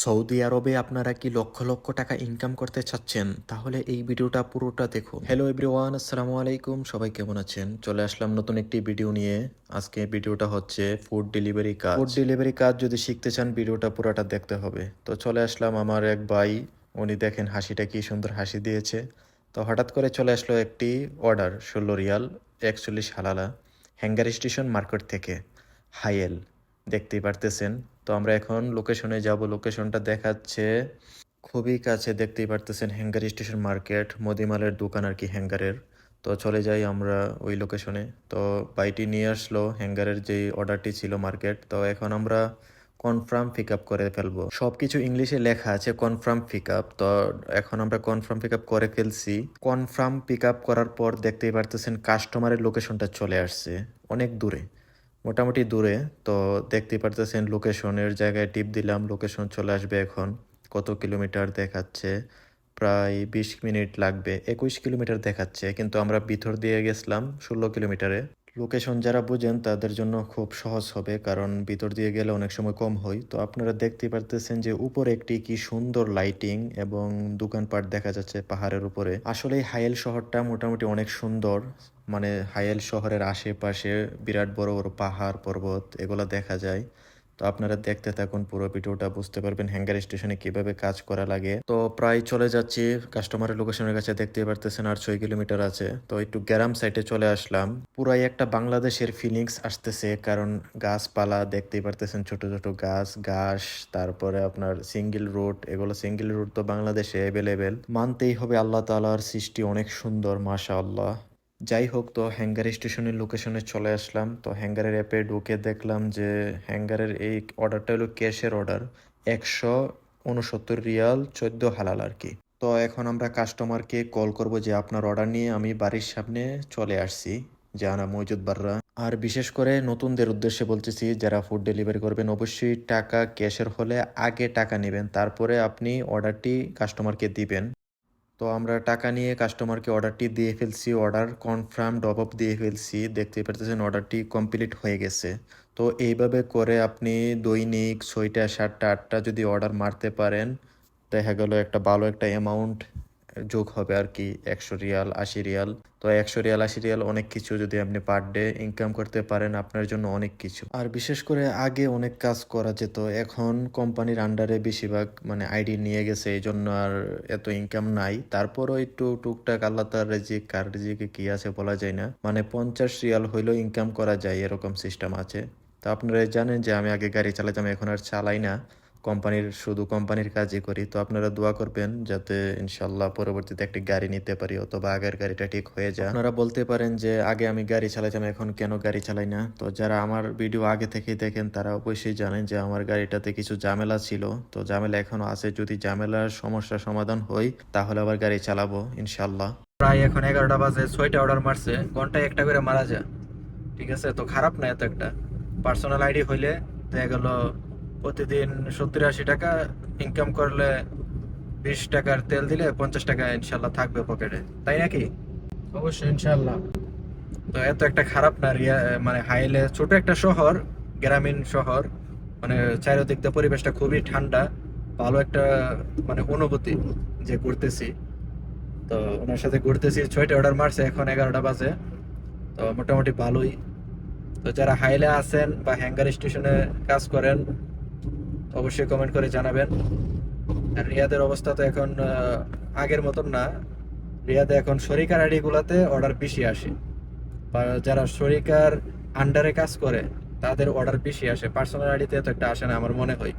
Saudi আরবে আপনারা কি লক্ষ লক্ষ টাকা ইনকাম করতে চাচ্ছেন? তাহলে এই ভিডিওটা পুরোটা দেখুন। হ্যালো এভরিওয়ান আসসালামু আলাইকুম। সবাই কেমন আছেন? চলে আসলাম নতুন একটি ভিডিও নিয়ে। আজকে ভিডিওটা হচ্ছে ফুড ডেলিভারি কাজ। ফুড ডেলিভারি কাজ যদি শিখতে চান, ভিডিওটা পুরোটা দেখতে হবে। তো চলে আসলাম আমার এক ভাই। উনি দেখেন হাসিটা কি সুন্দর হাসি দিয়েছে। তো হঠাৎ করে চলে আসলো একটি অর্ডার ষোলো রিয়াল, একচল্লিশ হালালা হ্যাঙ্গার স্টেশন মার্কেট থেকে, হাইয়েল। দেখতেই পারতেছেন। তো আমরা এখন লোকেশনে যাব। লোকেশনটা দেখাচ্ছে খুবই কাছে দেখতেই পারতেছেন হ্যাঙ্গার স্টেশন মার্কেট মদিমালের দোকান আর কি হ্যাঙ্গারের তো চলে যাই আমরা ওই লোকেশনে তো বাইটি নিয়ে আসলো হ্যাঙ্গারের যেই অর্ডারটি ছিল মার্কেট তো এখন আমরা কনফার্ম পিক আপ করে ফেলব। সব কিছু ইংলিশে লেখা আছে কনফার্ম পিক আপ তো এখন আমরা কনফার্ম পিক আপ করে ফেলছি। কনফার্ম পিক আপ করার পর দেখতেই পারতেছেন কাস্টমারের লোকেশনটা চলে আসছে অনেক দূরে। মোটামুটি দূরে, তো দেখতে পারতেছেন লোকেশনের জায়গায় টিপ দিলাম লোকেশন চলে আসবে এখন। কত কিলোমিটার দেখাচ্ছে? প্রায় বিশ মিনিট লাগবে, একুশ কিলোমিটার দেখাচ্ছে, কিন্তু আমরা ভিতর দিয়ে গেছিলাম ষোলো কিলোমিটারে। লোকেশন যারা বুঝেন, তাদের জন্য খুব সহজ হবে, কারণ ভিতর দিয়ে গেলে অনেক সময় কম হয়। তো আপনারা দেখতে পারতেছেন যে উপরে একটি কি সুন্দর লাইটিং এবং দোকানপাট দেখা যাচ্ছে পাহাড়ের উপরে। আসলে হায়েল শহরটা মোটামুটি অনেক সুন্দর। মানে হায়েল শহরের আশেপাশে বিরাট বড় বড় পাহাড়, পর্বত এগুলো দেখা যায়। তো আপনারা দেখতে থাকুন, পুরো ভিডিওটা বুঝতে পারবেন হ্যাঙ্গার স্টেশনে কীভাবে কাজ করা লাগে। তো প্রায় চলে যাচ্ছি কাস্টমারের লোকেশনের কাছে দেখতে পারতেছেন আর ছয় কিলোমিটার আছে। তো একটু গ্রাম সাইডে চলে আসলাম। পুরাই একটা বাংলাদেশের ফিলিংস আসতেছে, কারণ গাছপালা দেখতেই পারতেছেন ছোট ছোট গাছ, ঘাস, তারপরে আপনার সিঙ্গেল রোড এগুলো সিঙ্গেল রোড তো বাংলাদেশে অ্যাভেলেবেল মানতেই হবে আল্লাহ তালার সৃষ্টি অনেক সুন্দর মাশা আল্লাহ যাই হোক, তো হ্যাঙ্গার স্টেশনের লোকেশনে চলে আসলাম। তো হ্যাঙ্গারের অ্যাপে ঢুকে দেখলাম যে হ্যাঙ্গারের এই অর্ডারটা হলো ক্যাশের অর্ডার একশো উনসত্তর রিয়াল, চোদ্দ হালাল আর কি। তো এখন আমরা কাস্টমারকে কল করব যে আপনার অর্ডার নিয়ে আমি বাড়ির সামনে চলে আসছি। জানা মজুদ বাররা। আর বিশেষ করে নতুনদের উদ্দেশ্যে বলতেছি, যারা ফুড ডেলিভারি করবেন, অবশ্যই টাকা ক্যাশের হলে আগে টাকা নেবেন, তারপরে আপনি অর্ডারটি কাস্টমারকে দিবেন। তো আমরা টাকা নিয়ে কাস্টমারকে অর্ডারটি দিয়ে ফেলছি অর্ডার কনফার্ম ডপ আপ দিয়ে ফেলছি দেখতে পারতেছেন অর্ডারটি কমপ্লিট হয়ে গেছে। তো এইভাবে করে আপনি দৈনিক ছয়টা, সাতটা, আটটা যদি অর্ডার মারতে পারেন, দেখা গেল একটা ভালো একটা অ্যামাউন্ট যোগ হবে আর কি, একশো রিয়াল, আশি রিয়াল। তো একশো রিয়াল, আশি রিয়াল অনেক কিছু যদি আপনি পার ডে ইনকাম করতে পারেন, আপনার জন্য অনেক কিছু। আর বিশেষ করে আগে অনেক কাজ করা যেত, এখন কোম্পানির আন্ডারে বেশিরভাগ মানে আইডি নিয়ে গেছে, এই জন্য আর এত ইনকাম নাই। তারপরও একটু টুকটাক আল্লাহ তার রেজিক, কার রেজিকে কি আছে বলা যায় না। মানে পঞ্চাশ রিয়াল হইলেও ইনকাম করা যায়, এরকম সিস্টেম আছে। তো আপনারা জানেন যে আমি আগে গাড়ি চালাতাম, এখন আর চালাই না। কোম্পানির, শুধু কোম্পানির কাজই করি, তো আপনারা দোয়া করবেন যাতে ইনশাল্লাহ পরবর্তীতে একটি গাড়ি নিতে পারি অথবা আগের গাড়িটা ঠিক হয়ে যায়। আপনারা বলতে পারেন যে, আগে আমি গাড়ি চালাইতাম, এখন কেন গাড়ি চালাই না? তো যারা আমার ভিডিও আগে থেকেই দেখেন, তারা অবশ্যই জানেন যে, আমার গাড়িটাতে কিছু ঝামেলা ছিল। তো ঝামেলা এখনও আছে, যদি ঝামেলার সমস্যার সমাধান হয়, তাহলে আবার গাড়ি চালাবো, ইনশাল্লাহ। প্রায় এখন এগারোটা বাজে, ছয়টা অর্ডার মারছে, ঘন্টায় একটা করে মারা যায়। ঠিক আছে? তো খারাপ না এত একটা। পার্সোনাল আইডি হইলে দেখা গেল প্রতিদিন সত্তর আশি টাকা ইনকাম করলে বিশ টাকার তেল দিলে পঞ্চাশ টাকা ইনশাল্লাহ থাকবে পকেটে তাই নাকি? অবশ্যই ইনশাল্লাহ। তো এত একটা খারাপ না রিয়া মানে হাইলে ছোট একটা শহর গ্রামীণ শহর মানে চারিদিক দিয়ে পরিবেশটা খুবই ঠান্ডা ভালো একটা মানে অনুভূতি যে ঘুরতেছি। তো ওনার সাথে ঘুরতেছি ছয়টা অর্ডার মারছে এখন এগারোটা বাজে। তো মোটামুটি ভালোই। তো যারা হাইলে আছেন বা হ্যাঙ্গার স্টেশনে কাজ করেন অবশ্যই কমেন্ট করে জানাবেন। আর রিয়াদের অবস্থা তো এখন আগের মতন না। রিয়াদে এখন শরিকার আইডি গুলাতে অর্ডার বেশি আসে। যারা শরিকার আন্ডারে কাজ করে, তাদের অর্ডার বেশি আসে। পার্সোনাল আইডিতে এত একটা আসে না আমার মনে হয়।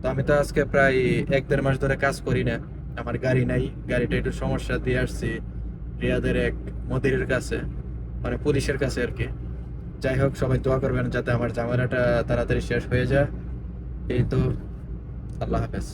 তো আমি তো আজকে প্রায় এক দেড় মাস ধরে কাজ করি না। আমার গাড়ি নাই, গাড়িটা একটু সমস্যা দিয়ে আসছি রিয়াদের এক মদিরের কাছে মানে পুলিশের কাছে আর কি। যাই হোক, সবাই দোয়া করবেন যাতে আমার ঝামেলাটা তাড়াতাড়ি শেষ হয়ে যায়। এই তো আল্লাহ হাফেজ।